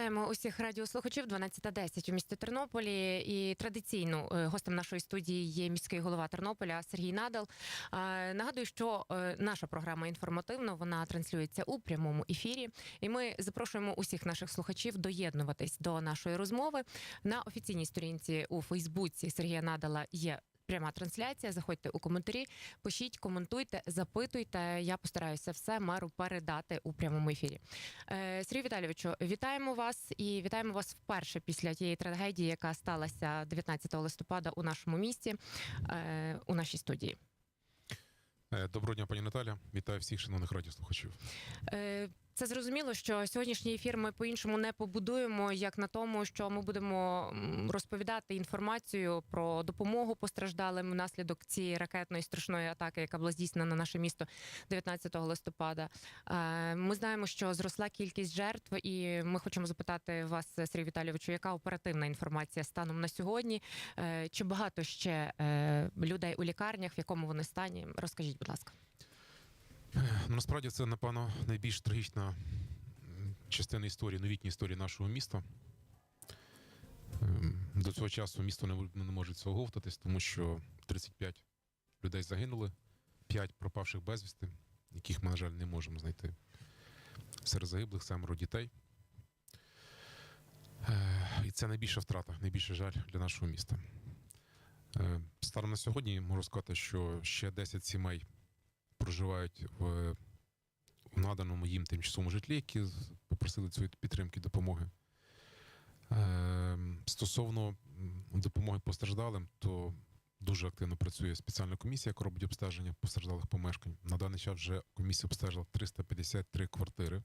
вітаємо усіх радіослухачів 12.10 у місті Тернополі. І традиційно е, гостем нашої студії є міський голова Тернополя Сергій Надал. Нагадую, що е, наша програма інформативно вона транслюється у прямому ефірі. І ми запрошуємо усіх наших слухачів доєднуватись до нашої розмови на офіційній сторінці у Фейсбуці Сергія Надала. Є пряма трансляція. Заходьте у коментарі, пишіть, коментуйте, запитуйте. Я постараюся все меру передати у прямому ефірі. Е, Сергій Віталійовичу, вітаємо вас і вітаємо вас вперше після тієї трагедії, яка сталася 19 листопада у нашому місті, е, у нашій студії. Е, Доброго дня, пані Наталя. Вітаю всіх шановних радіослухачів. Е, Це зрозуміло, що сьогоднішній ефір ми по-іншому не побудуємо, як на тому, що ми будемо розповідати інформацію про допомогу постраждалим внаслідок цієї ракетної страшної атаки, яка була здійснена на наше місто 19 листопада. Е, Ми знаємо, що зросла кількість жертв, і ми хочемо запитати вас, Сергій Віталійовичу, яка оперативна інформація станом на сьогодні? Е, Чи багато ще е, людей у лікарнях, в якому вони стані? Розкажіть, будь ласка. Ну, насправді це, напевно, найбільш трагічна частина історії, новітньої історії нашого міста. Ем, До цього часу місто не, може цього говтатись, тому що 35 людей загинули, 5 пропавших безвісти, яких ми, на жаль, не можемо знайти. Серед загиблих семеро дітей. Е, І це найбільша втрата, найбільший жаль для нашого міста. Е, Станом на сьогодні можу сказати, що ще 10 сімей проживають в, в наданому їм тимчасовому житлі, які попросили цієї підтримки допомоги. Е, стосовно допомоги постраждалим, то дуже активно працює спеціальна комісія, яка робить обстеження постраждалих помешкань. На даний час вже комісія обстежила 353 квартири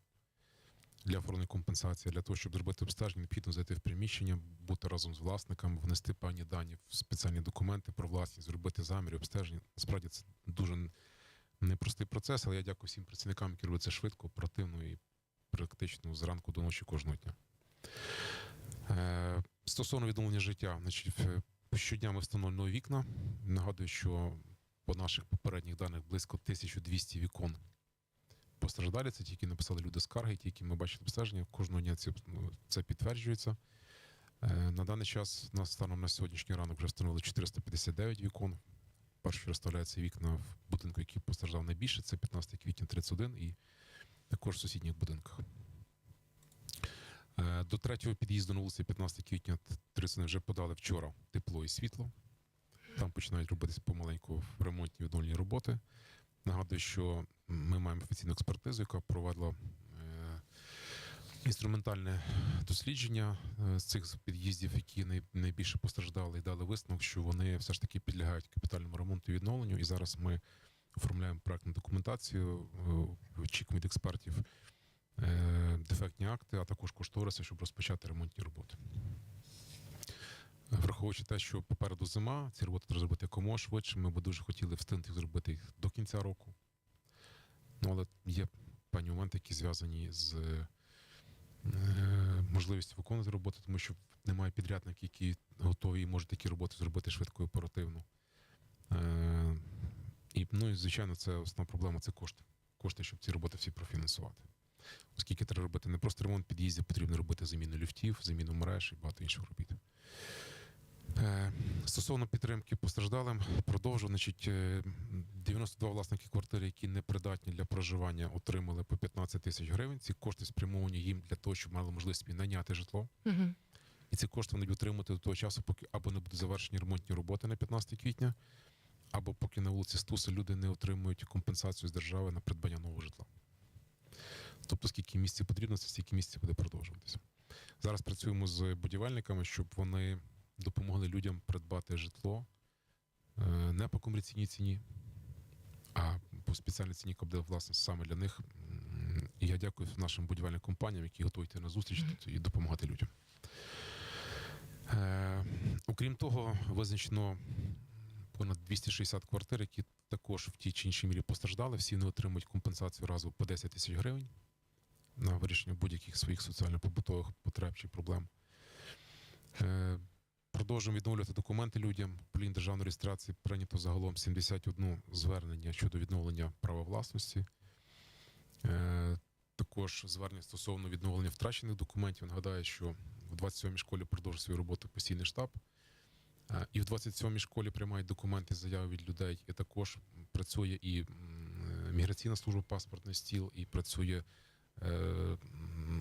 для оформлення компенсації. Для того, щоб зробити обстеження, необхідно зайти в приміщення, бути разом з власником, внести певні дані в спеціальні документи про власність, зробити заміри, обстеження. Насправді це дуже непростий процес, але я дякую всім працівникам, які роблять це швидко, оперативно і практично зранку до ночі кожного дня. Е, стосовно відновлення життя, значить, е, щодня ми встановлюємо вікна. Нагадую, що по наших попередніх даних близько 1200 вікон постраждалі. Це ті, які написали люди скарги, ті, які ми бачили обстеження. Кожного дня це, ну, це підтверджується. Е, на даний час станом на сьогоднішній ранок вже встановили 459 вікон. Перший розставляються вікна в будинку, який постраждав найбільше, це 15 квітня 31 і також в сусідніх будинках. Е, До третього під'їзду на вулиці 15 квітня 31 вже подали вчора тепло і світло. Там починають робитися помаленьку ремонтні відновлені роботи. Нагадую, що ми маємо офіційну експертизу, яка провадила інструментальне дослідження е, з цих під'їздів, які найбільше постраждали, і дали висновок, що вони все ж таки підлягають капітальному ремонту і відновленню. І зараз ми оформляємо проектну документацію, е, очікуємо від експертів е, дефектні акти, а також кошториси, щоб розпочати ремонтні роботи. Враховуючи те, що попереду зима, ці роботи треба зробити якомога швидше. Ми б дуже хотіли встигнути зробити до кінця року. Ну, але є певні моменти, які зв'язані з е, можливістю виконувати роботи, тому що немає підрядників, які готові і можуть такі роботи зробити швидко і оперативно. Е, і, ну, і, звичайно, це основна проблема це кошти. Кошти, щоб ці роботи всі профінансувати. Оскільки треба робити не просто ремонт під'їздів, потрібно робити заміну ліфтів, заміну мереж і багато інших робіт. Е, Стосовно підтримки постраждалим, продовжу. Значить, е, 92 власники квартир, які не придатні для проживання, отримали по 15 тисяч гривень. Ці кошти спрямовані їм для того, щоб мали можливість найняти житло. Угу. І ці кошти вони будуть отримати до того часу, поки або не будуть завершені ремонтні роботи на 15 квітня, або поки на вулиці Стуса люди не отримують компенсацію з держави на придбання нового житла. Тобто, скільки місць потрібно, це стільки місць буде продовжуватися. Зараз працюємо з будівельниками, щоб вони допомогли людям придбати житло е, не по комерційній ціні, а по спеціальній ціні, яка буде власне саме для них. І я дякую нашим будівельним компаніям, які готові йти на зустріч тут і допомагати людям. Е, окрім того, визначено понад 260 квартир, які також в тій чи іншій мірі постраждали. Всі вони отримують компенсацію разу по 10 тисяч гривень на вирішення будь-яких своїх соціально-побутових потреб чи проблем. Е, Продовжуємо відновлювати документи людям. Полін державної реєстрації прийнято загалом 71 звернення щодо відновлення права власності. Е, Також звернення стосовно відновлення втрачених документів. Нагадаю, що в 27-й школі продовжує свою роботу постійний штаб. Е, І в 27-й школі приймають документи, заяви від людей. І також працює і міграційна служба паспортний стіл, і працює е,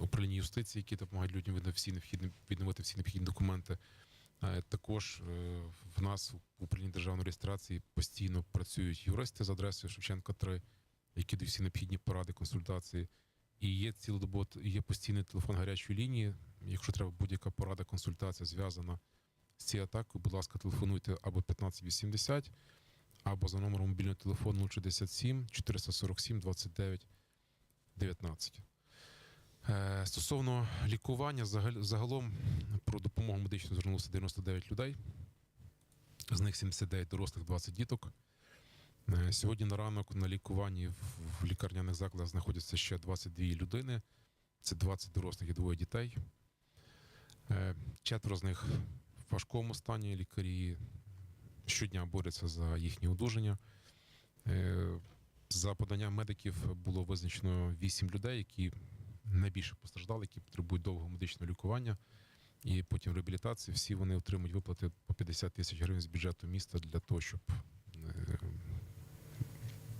управління юстиції, які допомагають людям відновити всі необхідні документи. Також е, в нас в управлінні державної реєстрації постійно працюють юристи з адресою Шевченка 3, які дають всі необхідні поради, консультації. І є цілодобово є постійний телефон гарячої лінії. Якщо треба будь-яка порада, консультація зв'язана з цією атакою, будь ласка, телефонуйте або 1580, або за номером мобільного телефону 067 447 29 19. Е, Стосовно лікування, загалом про допомогу медичну звернулося 99 людей, з них 79 дорослих, 20 діток. Е, Сьогодні на ранок на лікуванні в, лікарняних закладах знаходяться ще 22 людини. Це 20 дорослих і двоє дітей. Е, Четверо з них в важкому стані. Лікарі щодня борються за їхнє одужання. За поданням медиків було визначено 8 людей, які найбільше постраждали, які потребують довгого медичного лікування і потім реабілітації. Всі вони отримують виплати по 50 тисяч гривень з бюджету міста для того, щоб е,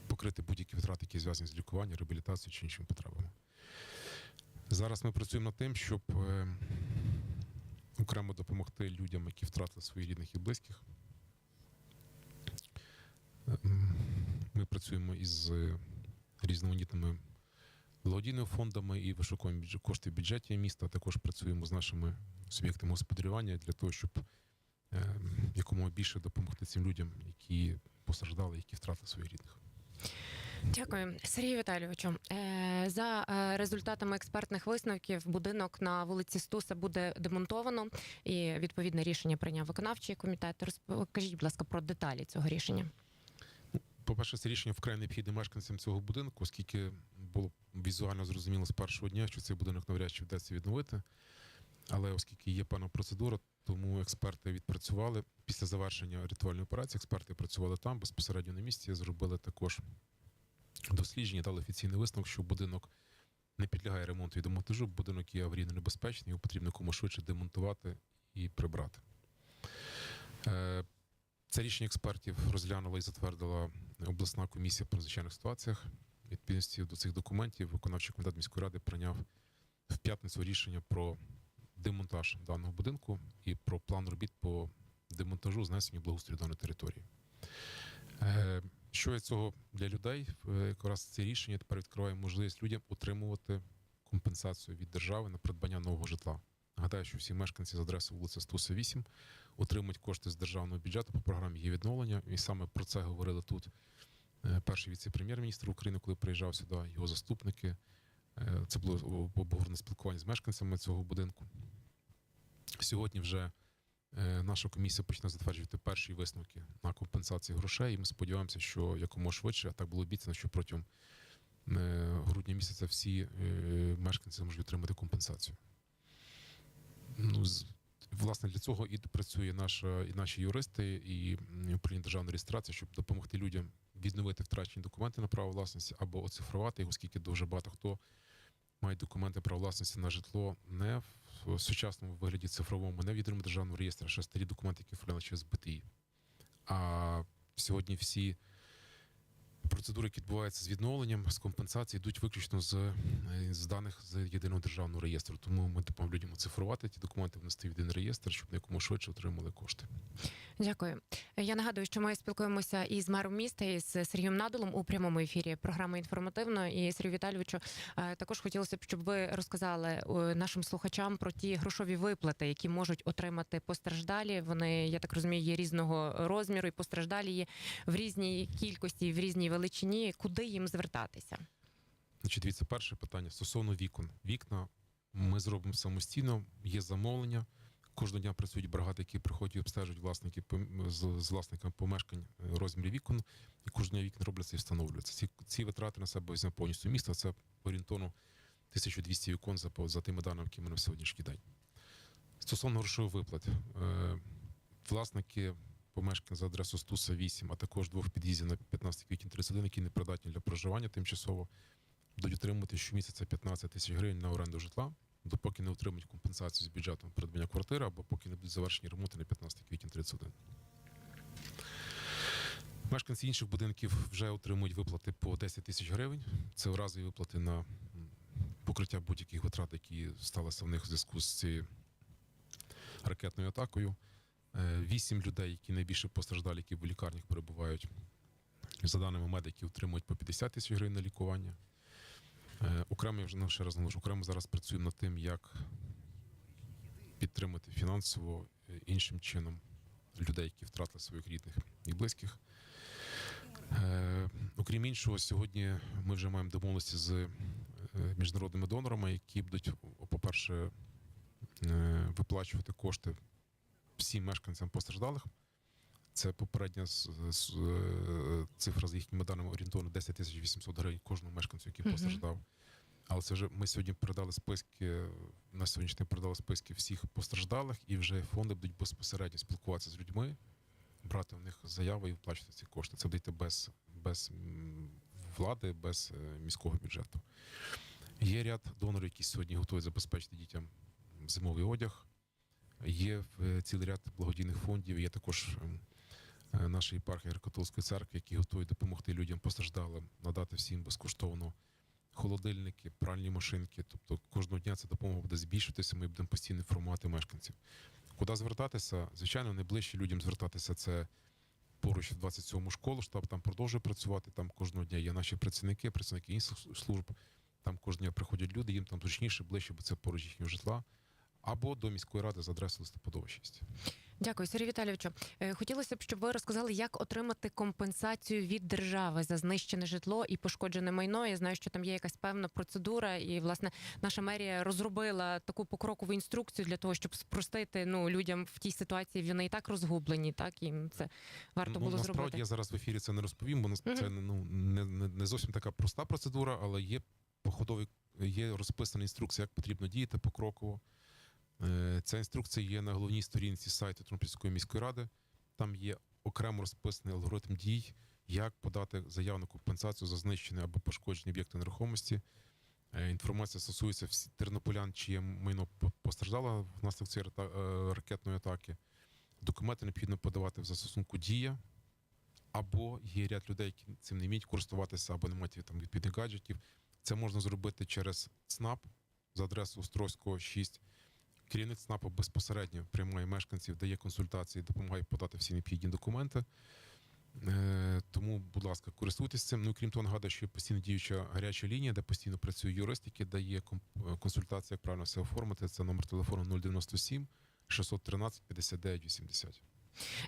покрити будь-які витрати, які зв'язані з лікуванням, реабілітацією чи іншими потребами. Зараз ми працюємо над тим, щоб е, окремо допомогти людям, які втратили своїх рідних і близьких. Е, Ми працюємо із різноманітними благодійними фондами і вишукуємо бюджет- кошти в бюджеті міста. Також працюємо з нашими суб'єктами господарювання для того, щоб е, якомога більше допомогти цим людям, які постраждали, які втратили своїх рідних. Дякую, Сергію Віталійовичу. Е, За е, результатами експертних висновків, будинок на вулиці Стуса буде демонтовано, і відповідне рішення прийняв виконавчий комітет. Розкажіть, будь ласка, про деталі цього рішення. По-перше, це рішення вкрай необхідне мешканцям цього будинку, оскільки було візуально зрозуміло з першого дня, що цей будинок навряд чи вдасться відновити. Але оскільки є певна процедура, тому експерти відпрацювали після завершення ритуальної операції. Експерти працювали там безпосередньо на місці, зробили також дослідження, дали офіційний висновок, що будинок не підлягає ремонту і демонтажу. Будинок є аварійно небезпечний, його потрібно кому швидше демонтувати і прибрати. Це рішення експертів розглянула і затвердила обласна комісія по надзвичайних ситуаціях. Відповідності до цих документів виконавчий комітет міської ради прийняв в п'ятницю рішення про демонтаж даного будинку і про план робіт по демонтажу знесенню благоустрою даної території. Е, Що є цього для людей? Е, Якраз це рішення тепер відкриває можливість людям отримувати компенсацію від держави на придбання нового житла. Нагадаю, що всі мешканці з адреси вулиця Стуса 8 отримують кошти з державного бюджету по програмі є відновлення. І саме про це говорили тут е, перший віце-прем'єр-міністр України, коли приїжджав сюди, його заступники. Е, Це було обговорено спілкування з мешканцями цього будинку. Сьогодні вже е, наша комісія почне затверджувати перші висновки на компенсації грошей. І ми сподіваємося, що якомога швидше, а так було обіцяно, що протягом грудня місяця всі мешканці зможуть отримати компенсацію. Ну, власне, для цього і працює наша, і наші юристи, і управління державної реєстрації, щоб допомогти людям відновити втрачені документи на право власності або оцифрувати їх, оскільки дуже багато хто має документи право власності на житло не в сучасному вигляді цифровому, не в єдиному державному реєстрі, а ще старі документи, які оформляли через БТІ. А сьогодні всі процедури, які відбуваються з відновленням, з компенсації, йдуть виключно з, е, з даних з єдиного державного реєстру. Тому ми допомагаємо людям оцифрувати ті документи, внести в єдиний реєстр, щоб на якому швидше отримали кошти. Дякую. Я нагадую, що ми спілкуємося із мером міста із Сергієм Надолом у прямому ефірі програми інформативно. І Сергію Віталійовичу е, також хотілося б, щоб ви розказали е, нашим слухачам про ті грошові виплати, які можуть отримати постраждалі. Вони, я так розумію, є різного розміру, і постраждалі є в різній кількості, в різній величині. Куди їм звертатися? Значить, дивіться, перше питання стосовно вікон. Вікна ми зробимо самостійно, є замовлення. Кожного дня працюють бригади, які приходять і обстежують власники з, з власниками помешкань е, розмірі вікон, і кожного дня вікна робляться і встановлюються. Ці, ці витрати на себе візьме повністю місто. Це орієнтовно 1200 вікон за, за тими даними, які мене в сьогоднішній день. Стосовно грошових виплат, е, власники помешкань за адресою Стуса 8, а також двох під'їздів на 15 квітня 31, які не придатні для проживання тимчасово, будуть отримувати щомісяця 15 тисяч гривень на оренду житла, допоки не отримують компенсацію з бюджетом придбання квартири або поки не будуть завершені ремонти на 15 квітня 31. Мешканці інших будинків вже отримують виплати по 10 тисяч гривень. Це разові виплати на покриття будь-яких витрат, які сталися в них в зв'язку з цією ракетною атакою. Е, Вісім людей, які найбільше постраждали, які в лікарнях перебувають, за даними медиків, отримують по 50 тисяч гривень на лікування. Е, Окремо, я вже ну, ще раз наголошу, окремо зараз працюємо над тим, як підтримати фінансово е, іншим чином людей, які втратили своїх рідних і близьких. Окрім іншого, сьогодні ми вже маємо домовленості з міжнародними донорами, які будуть, по-перше, виплачувати кошти всім мешканцям постраждалих. Це попередня е, цифра з їхніми даними орієнтовно 10 тисяч 800 гривень кожному мешканцю, який постраждав. Але це вже ми сьогодні передали списки на сьогоднішній передали списки всіх постраждалих, і вже фонди будуть безпосередньо спілкуватися з людьми, брати у них заяви і виплачувати ці кошти. Це буде без, без влади, без е, міського бюджету. Є ряд донорів, які сьогодні готові забезпечити дітям зимовий одяг. Є е, цілий ряд благодійних фондів. Є також ем, е, наша єпархія Греко-католицької церкви, які готові допомогти людям постраждалим, надати всім безкоштовно холодильники, пральні машинки. Тобто кожного дня ця допомога буде збільшуватися. Ми будемо постійно інформувати мешканців. Куди звертатися? Звичайно, найближче людям звертатися це поруч в 27-му школу. Штаб там продовжує працювати. Там кожного дня є наші працівники, працівники інших служб. Там кожного дня приходять люди, їм там зручніше, ближче, бо це поруч їхнього житла. Або до міської ради за адресою листопадова 6. Дякую, Сергій Віталійовичу. Е, Хотілося б, щоб ви розказали, як отримати компенсацію від держави за знищене житло і пошкоджене майно. Я знаю, що там є якась певна процедура, і власне наша мерія розробила таку покрокову інструкцію для того, щоб спростити ну людям в тій ситуації. Вони і так розгублені, так їм це варто було Ну, насправді зробити. я зараз в ефірі це не розповім, бо це ну, не, не, не зовсім така проста процедура, але є походові, є розписана інструкція, як потрібно діяти покроково. Е, Ця інструкція є на головній сторінці сайту Тернопільської міської ради. Там є окремо розписаний алгоритм дій, як подати заяву на компенсацію за знищені або пошкоджені об'єкти нерухомості. Е, Інформація стосується всі тернополян, чиє майно постраждало внаслідок цієї е, ракетної атаки. Документи необхідно подавати в застосунку Дія, або є ряд людей, які цим не вміють користуватися, або не мають там відповідних гаджетів. Це можна зробити через ЦНАП за адресою Острозького 6. Керівник ЦНАПу безпосередньо приймає мешканців, дає консультації, допомагає подати всі необхідні документи. Е, Тому, будь ласка, користуйтесь цим. Ну крім того, нагадую, що є постійно діюча гаряча лінія, де постійно працює юрист, який дає е, консультації, як правильно все оформити. Це номер телефону 097 613 59 80.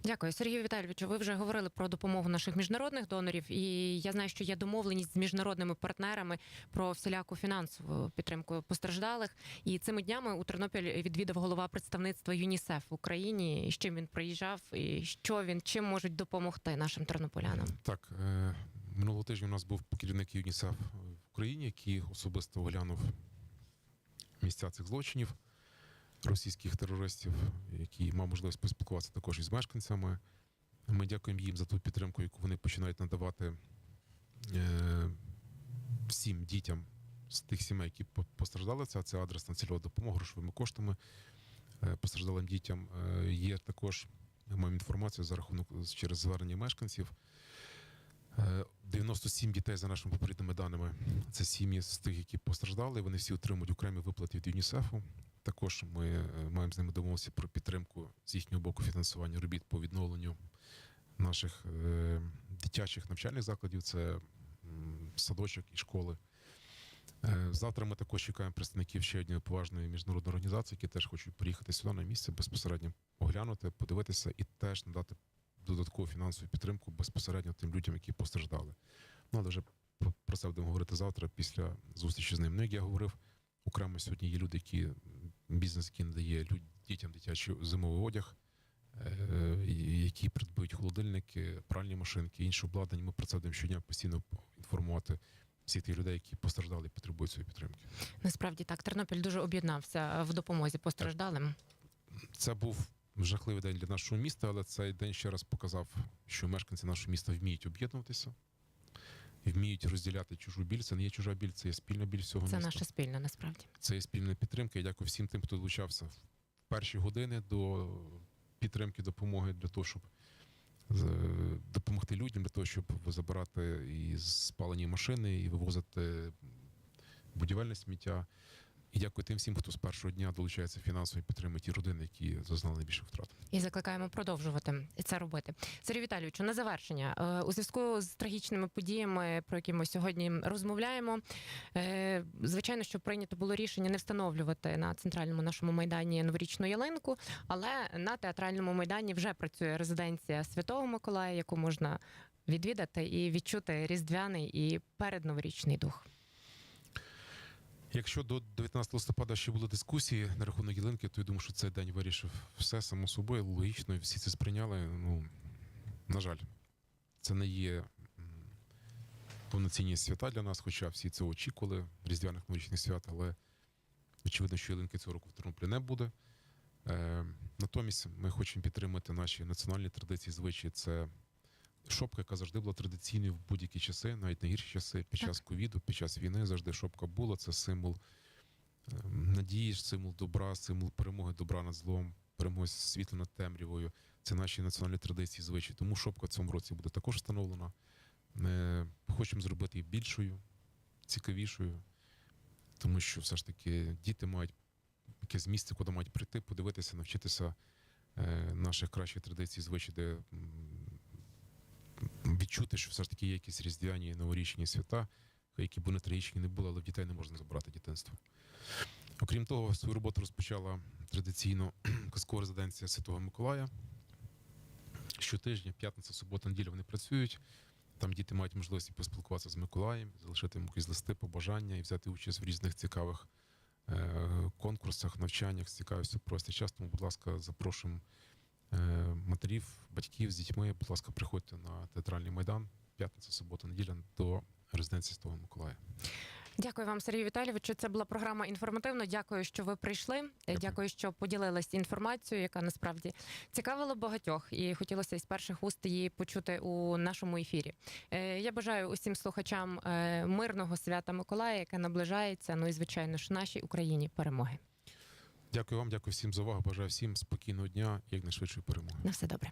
Дякую, Сергію Віталійовичу. Ви вже говорили про допомогу наших міжнародних донорів, і я знаю, що є домовленість з міжнародними партнерами про всіляку фінансову підтримку постраждалих. І цими днями у Тернопіль відвідав голова представництва ЮНІСЕФ в Україні. З чим він приїжджав, і що він чим можуть допомогти нашим тернополянам. Так, е, минулого тижня у нас був керівник ЮНІСЕФ в Україні, який особисто оглянув місця цих злочинів російських терористів, який мав можливість поспілкуватися також із мешканцями. Ми дякуємо їм за ту підтримку, яку вони починають надавати е, всім дітям з тих сімей, які постраждали. Це, це адресна цільова допомога грошовими коштами е, постраждалим дітям. Е, є також маємо інформацію за рахунок через звернення мешканців. Е, 97 дітей за нашими попередніми даними. Це сім'ї з тих, які постраждали. Вони всі отримують окремі виплати від ЮНІСЕФу. Також ми е, маємо з ними домовитися про підтримку з їхнього боку фінансування робіт по відновленню наших е, дитячих навчальних закладів. Це садочок і школи. Е, Завтра ми також чекаємо представників ще однієї поважної міжнародної організації, які теж хочуть приїхати сюди на місце безпосередньо оглянути, подивитися і теж надати додаткову фінансову підтримку безпосередньо тим людям, які постраждали. Ну, але вже про це будемо говорити завтра після зустрічі з ним. Ну, як я говорив, окремо сьогодні є люди, які бізнес, який надає дітям дитячий зимовий одяг, е, які придбають холодильники, пральні машинки, інше обладнання. Ми про це будемо щодня постійно інформувати всіх тих людей, які постраждали потребують цієї підтримки. Насправді так, Тернопіль дуже об'єднався в допомозі постраждалим. Це був жахливий день для нашого міста, але цей день ще раз показав, що мешканці нашого міста вміють об'єднуватися. Вміють розділяти чужу біль. Це не є чужа біль, це є спільна біль всього Це міста. наша спільна насправді. Це є спільна підтримка. Я дякую всім тим, хто долучався в перші години до підтримки, допомоги для того, щоб допомогти людям, для того, щоб забирати і спалені машини, і вивозити будівельне сміття. І дякую тим всім, хто з першого дня долучається фінансово і підтримує ті родини, які зазнали найбільше втрат. І закликаємо продовжувати це робити. Сергій Віталійовичу, на завершення е, у зв'язку з трагічними подіями, про які ми сьогодні розмовляємо. е, Звичайно, що прийнято було рішення не встановлювати на центральному нашому майдані новорічну ялинку, але на театральному майдані вже працює резиденція Святого Миколая, яку можна відвідати і відчути різдвяний і передноворічний дух. Якщо до 19 листопада ще були дискусії на рахунок ялинки, то я думаю, що цей день вирішив все само собою, логічно, і всі це сприйняли. Ну, на жаль, це не є повноцінні свята для нас, хоча всі це очікували, різдвяних новорічних свят, але очевидно, що ялинки цього року в Тернополі не буде. Е, натомість ми хочемо підтримати наші національні традиції, звичаї. Це шопка, яка завжди була традиційною в будь-які часи, навіть найгірші часи, під час ковіду, під час війни завжди шопка була. Це символ е, надії, символ добра, символ перемоги добра над злом, перемоги світла над темрявою. Це наші національні традиції, звичаї. Тому шопка в цьому році буде також встановлена. Ми хочемо зробити її більшою, цікавішою, тому що все ж таки діти мають якесь місце, куди мають прийти, подивитися, навчитися е, наших кращих традицій, звичай, де відчути, що все ж таки є якісь різдвяні новорічні свята, які б вони трагічні не були, але в дітей не можна забрати дитинство. Окрім того, свою роботу розпочала традиційно казкова резиденція Святого Миколая. Щотижня, п'ятниця, субота, неділя вони працюють. Там діти мають можливість поспілкуватися з Миколаєм, залишити йому якісь листи, побажання і взяти участь в різних цікавих е, конкурсах, навчаннях, з цікавістю простий час. Тому, будь ласка, запрошуємо матерів, батьків з дітьми. Будь ласка, приходьте на театральний майдан, п'ятниця, субота, неділя до резиденції Святого Миколая. Дякую вам, Сергію Віталійовичу. Це була програма інформативно. Дякую, що ви прийшли. Дякую, Дякую. Дякую що поділились інформацією, яка насправді цікавила багатьох, і хотілося із перших уст її почути у нашому ефірі. Е, Я бажаю усім слухачам е, мирного свята Миколая, яке наближається. Ну і звичайно ж нашій Україні перемоги. Дякую вам, дякую всім за увагу. Бажаю всім спокійного дня якнайшвидшої перемоги. На все добре.